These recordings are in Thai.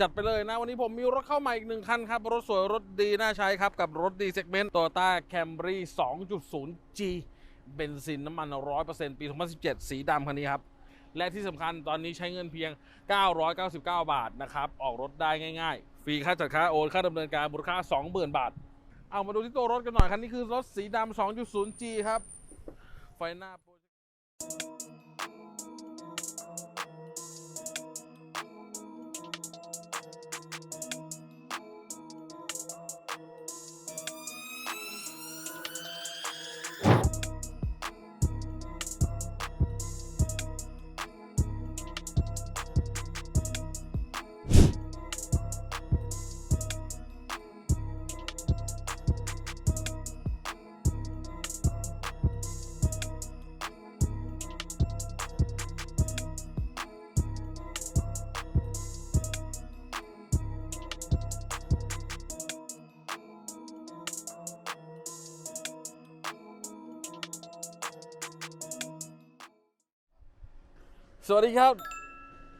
จัดไปเลยนะ วันนี้ผมมีรถเข้ามาอีกหนึ่งคันครับ รถสวยรถดีน่าใช้ครับ กับรถดีเซกเมนต์ Toyota Camry 2.0G เบนซินน้ำมัน 100%ปี 2017 สีดำคันนี้ครับ และที่สำคัญตอนนี้ใช้เงินเพียง 999 บาทนะครับ ออกรถได้ง่ายๆ ฟรีค่าจัดค่าโอนค่าดำเนินการมูลค่า 20,000 บาท เอามาดูที่ตัวรถกันหน่อยคันนี้คือรถสีดำ 2.0G ครับไฟหน้า สวัสดีครับ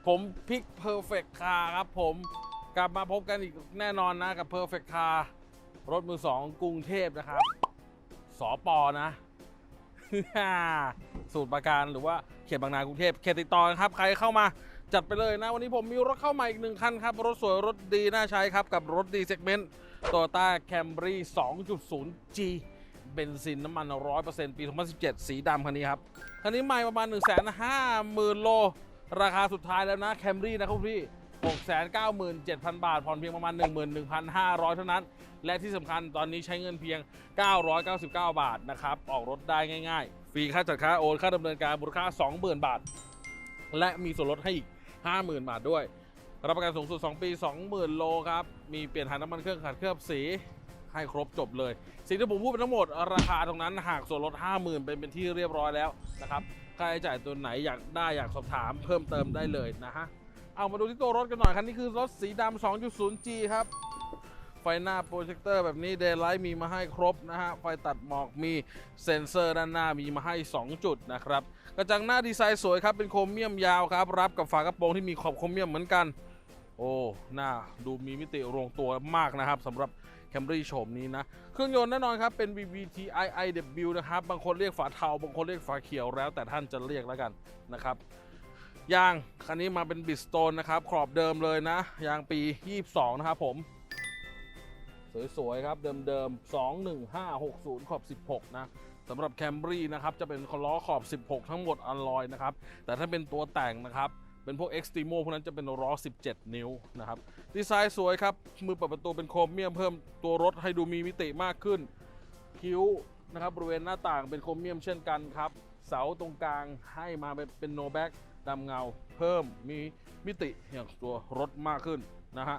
ผมพิก Perfect Car ครับผมกลับมาพบกันอีกแน่นอนนะกับ Perfect Car รถมือสองกรุงเทพนะครับสอปอนะ สูตรประการหรือว่าเขตบางนากรุงเทพเขตติดต่อนะครับ ใครเข้ามาจัดไปเลยนะ วันนี้ผมมีรถเข้ามาอีกหนึ่งคันครับ รถสวยรถดีน่าใช้ครับ กับรถดีเซกเมนต์ Toyota Camry 2.0G เบนซินน้ำมัน 100%ปี 2017 สีดำคันนี้ครับ คันนี้ไม่ประมาณ 1 5 0 0 0 0 โล ราคาสุดท้ายแล้วนะแคมรี่นะครับพี่ 697,000 บาท ผ่อนเพียงประมาณ 11,500 เท่านั้น และที่สำคัญตอนนี้ใช้เงินเพียง 999 บาทนะครับ ออกรถได้ง่ายๆ ฟรีค่าจัดค่าโอน ค่าดำเนินการมูลค่า 20,000 บาท และมีส่วนลดให้อีก 50,000 บาทด้วย รับประกันสูงสุด 2 ปี 20,000 โลครับ มีเปลี่ยนถ่ายน้ำมันเครื่องขัดเคลือบสี ให้ครบจบเลย สิ่งที่ผมพูดไปทั้งหมดราคาตรงนั้นหากส่วนลด 50,000 เป็นเป็นที่เรียบร้อยแล้วนะครับค่าใช้จ่ายตัวไหนอยากได้อยากสอบถามเพิ่มเติมได้เลยนะฮะเอามาดูที่ตัวรถกันหน่อยคันนี้คือรถสีดำ 2.0G ครับไฟหน้าโปรเจคเตอร์แบบนี้เดย์ไลท์มีมาให้ครบนะฮะ ไฟตัดหมอกมีเซ็นเซอร์ด้านหน้ามีมาให้ 2 จุดนะครับ กระจังหน้าดีไซน์สวยครับ เป็นโครเมียมยาวครับ รับกับฝากระโปรงที่มีขอบโครเมียมเหมือนกัน โอ้ หน้าดูมีมิติโรงตัวมากนะครับสำหรับ Camry โฉมนี้นะ เครื่องยนต์แน่นอนครับ เป็น VVT iiw นะครับ บางคนเรียกฝาเทา บางคนเรียกฝาเขียวแล้วแต่ท่านจะเรียกแล้วกันนะครับยางคันนี้มาเป็นบิสโตนนะครับขอบเดิมเลยนะยางปี 22 นะครับผมสวยๆครับเดิมๆ 21560 ขอบ 16 นะสำหรับ Camry นะครับจะเป็นล้อขอบ 16 ทั้งหมดอลลอยนะครับแต่ถ้าเป็นตัวแต่งนะครับ เป็นพวก Extremo พวกนั้นจะเป็นล้อ 17 นิ้วนะครับ ดีไซน์สวยครับ มือเปิดประตูเป็นโครเมียมเพิ่มตัวรถให้ดูมีมิติมากขึ้น คิ้วนะครับบริเวณหน้าต่างเป็นโครเมียมเช่นกันครับ เสาตรงกลางให้มาเป็นโนแบ็กดำเงาเพิ่มมีมิติอย่างตัวรถมากขึ้นนะฮะ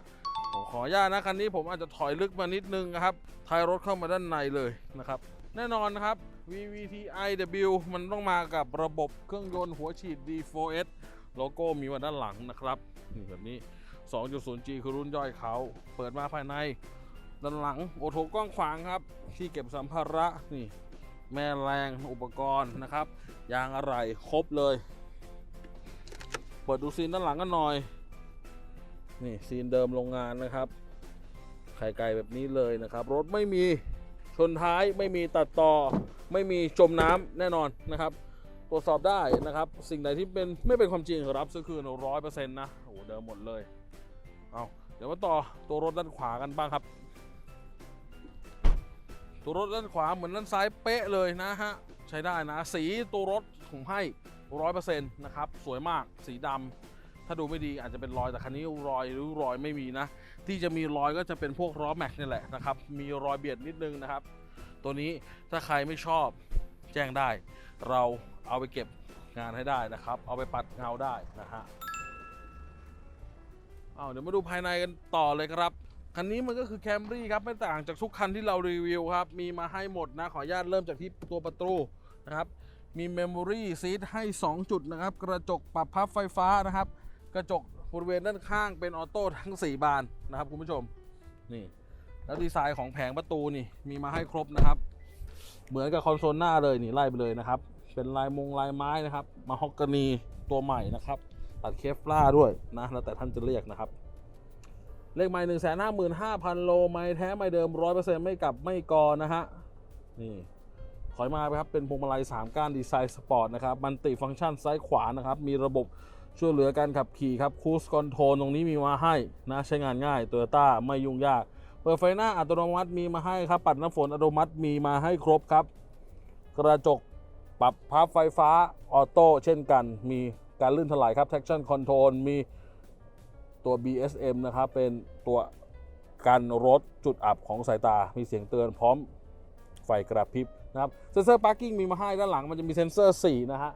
ผมขออนุญาตนะคันนี้ผมอาจจะถอยลึกมานิดนึงนะครับท้ายรถเข้ามาด้านในเลยนะครับ แน่นอนนะครับ VVTiW มันต้องมากับระบบเครื่องยนต์หัวฉีด D4S โลโก้มีมาด้านหลังนะครับนี่แบบนี้ 2.0G คือรุ่นย่อยเขา เปิดมาภายใน ด้านหลังโอโถกว้างขวางครับ ที่เก็บสัมภาระนี่ แม่แรงอุปกรณ์นะครับ ยางอะไรครบเลย เปิดดูซีนด้านหลังกันหน่อย นี่ซีนเดิมโรงงานนะครับไข่ไก่แบบนี้เลยนะครับ รถไม่มีชนท้ายไม่มีตัดต่อ ไม่มีจมน้ำแน่นอนนะครับ ตรวจสอบได้นะครับ สิ่งใดที่เป็นไม่เป็นความจริงรับซื้อคืนร้อยเปอร์เซ็นต์นะโอ้เดิมหมดเลยเอาเดี๋ยวมาต่อตัวรถด้านขวากันบ้างครับ ตัวรถด้านขวาเหมือนด้านซ้ายเป๊ะเลยนะฮะใช้ได้นะ สีตัวรถผมให้ร้อยเปอร์เซ็นต์นะครับสวยมากสีดำถ้าดูไม่ดีอาจจะเป็นรอยแต่คันนี้รอยหรือรอยไม่มีนะ ที่จะมีรอยก็จะเป็นพวกล้อแม็กนี่แหละนะครับมีรอยเบียดนิดนึงนะครับ ตัวนี้ถ้าใครไม่ชอบ แจ้งได้ เราเอาไปเก็บงานให้ได้นะครับ เอาไปปัดเงาได้นะฮะเอาเดี๋ยวมาดูภายในกันต่อเลยครับ คันนี้มันก็คือ Camry ครับ ไม่ต่างจากทุกคันที่เรารีวิวครับ มีมาให้หมดนะ ขออนุญาตเริ่มจากที่ตัวประตูนะครับ มี Memory Seat ให้ 2 จุดนะครับ กระจกปรับพับไฟฟ้านะครับ กระจกบริเวณด้านข้างเป็นออโต้ทั้ง 4 บานนะครับคุณผู้ชม นี่ แล้วดีไซน์ของแผงประตูนี่มีมาให้ครบนะครับ เหมือนกับคอนโซลหน้าเลยนี่ไล่ไปเลยนะครับ เป็นลายมงลายไม้นะครับ มาฮอกกานีตัวใหม่นะครับ ตัดเคฟล่าด้วยนะแล้วแต่ท่านจะเรียกนะครับ เลขไม้หนึ่งแสนห้าหมื่นห้าพันโลไม้แท้ไม้เดิมร้อยเปอร์เซ็นต์ไม่กลับไม่กอนะฮะนี่ถอยมาครับเป็นพวงมาลัย3ก้านดีไซน์สปอร์ตนะครับมันติฟังก์ชันซ้ายขวานะครับ มีระบบช่วยเหลือการขับขี่ครับคูสคอนโทรลตรงนี้มีมาให้นะใช้งานง่ายโตโยต้าไม่ยุ่งยาก ปิดไฟหน้าอัตโนมัติมีมาให้ครับ ปัดน้ำฝนอัตโนมัติมีมาให้ครบครับ กระจกปรับพับไฟฟ้าออโต้เช่นกัน มีการลื่นถลายครับ traction control มีตัว BSM นะครับ เป็นตัวกันรถจุดอับของสายตา มีเสียงเตือนพร้อมไฟกระพริบนะครับ เซนเซอร์พาร์กิ้งมีมาให้ด้านหลังมันจะมีเซนเซอร์ 4 นะฮะ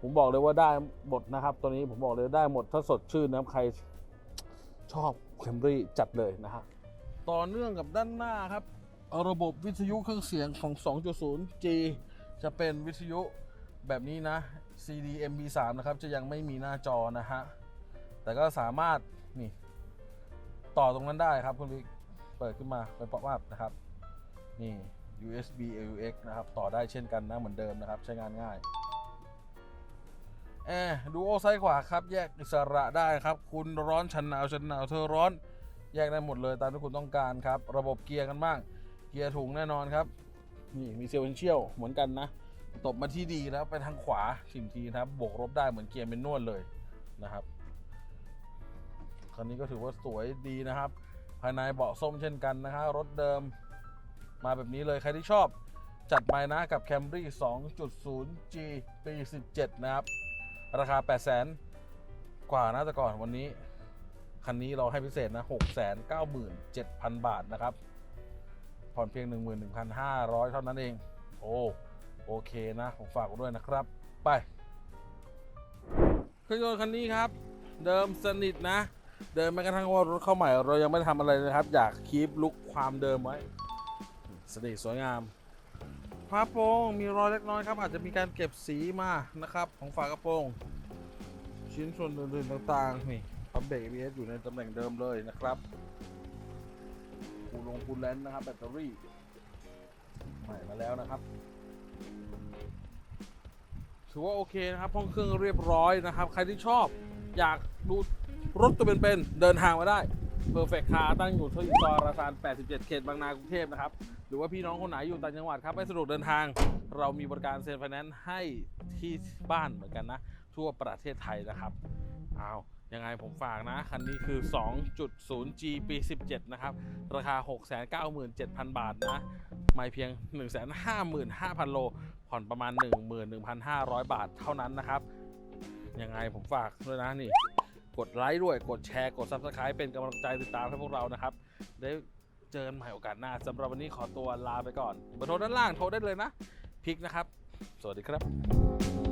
ผมบอกเลยว่าได้หมดนะครับ ตัวนี้ผมบอกเลยได้หมดถ้าสดชื่นนะครับ ใครชอบ Camry จัดเลยนะฮะ ต่อเนื่องกับด้านหน้าครับ ระบบวิทยุเครื่องเสียงของ 2.0G จะเป็นวิทยุแบบนี้นะ CD MP3 นะครับ จะยังไม่มีหน้าจอนะฮะ แต่ก็สามารถนี่ต่อตรงนั้นได้ครับคุณวิกเปิดขึ้นมาเป็นป๊อปอัพนะครับ นี่ USB AUX นะครับ ต่อได้เช่นกันนะเหมือนเดิมนะครับ ใช้งานง่ายแอร์ดูโอซ้ายขวาครับ แยกอิสระได้ครับ คุณร้อนฉันหนาวฉันหนาวเธอร้อน แยกได้หมดเลยตามที่คุณต้องการครับ ระบบเกียร์กันบ้าง เกียร์ถุงแน่นอนครับ นี่มีเซลเวนเชียลเหมือนกันนะ ตบมาที่ดีแล้วไปทางขวาชิมทีนะครับบวกลบได้เหมือนเกียร์เป็นนวดเลยนะครับคันนี้ก็ถือว่าสวยดีนะครับ ภายในเบาะส้มเช่นกันนะฮะรถเดิมมาแบบนี้เลยใครที่ชอบจัดไปนะกับ Camry 2.0G ปี 17 นะครับ ราคา 8 0 0 0 0 0 กว่านะแต่ก่อนวันนี้ คันนี้เราให้พิเศษนะ 697,000 บาทนะครับ ผ่อนเพียง 11,500 เท่านั้นเอง โอ้โอเคนะ ผมฝากด้วยนะครับ ไปเครื่องยนต์คันนี้ครับ เดิมสนิทนะ เดิมแม้กระทั่งว่ารถเข้าใหม่ เรายังไม่ทำอะไรเลยครับ อยากคีปลุกความเดิมไว้สนิทสวยงามฝาโปรงมีรอยเล็กน้อยครับ อาจจะมีการเก็บสีมานะครับ ของฝากระโปรง ชิ้นส่วนอื่นๆต่างๆนี่ เบรก ABS อยู่ในตำแหน่งเดิมเลยนะครับปูลงปูแลนด์นะครับ แบตเตอรี่ ใหม่มาแล้วนะครับ ถือว่าโอเคนะครับห้องเครื่องเรียบร้อยนะครับ ใครที่ชอบอยากดูรถตัวเป็นๆเดินทางมาได้ Perfect Car ตั้งอยู่ที่ซอยราซาน 87 เขตบางนากรุงเทพนะครับ หรือว่าพี่น้องคนไหนอยู่ต่างจังหวัดครับ ไม่สะดวกเดินทาง เรามีบริการเซ็นไฟแนนซ์ให้ที่บ้านเหมือนกันนะ ทั่วประเทศไทยนะครับเอา ยังไงผมฝากนะ คันนี้คือ 2.0G ปี 17 นะครับ ราคา 697,000 บาทนะ ไม่เพียง 155,000 โล ผ่อนประมาณ 11,500 บาทเท่านั้นนะครับ ยังไงผมฝากด้วยนะนี่ กดไลค์ด้วย กดแชร์ กด Subscribe เป็นกำลังใจติดตามให้พวกเรานะครับ ได้เจอกันใหม่โอกาสหน้าสำหรับวันนี้ขอตัวลาไปก่อนเบอร์โทรด้านล่างโทรได้เลยนะ พิกนะครับ สวัสดีครับ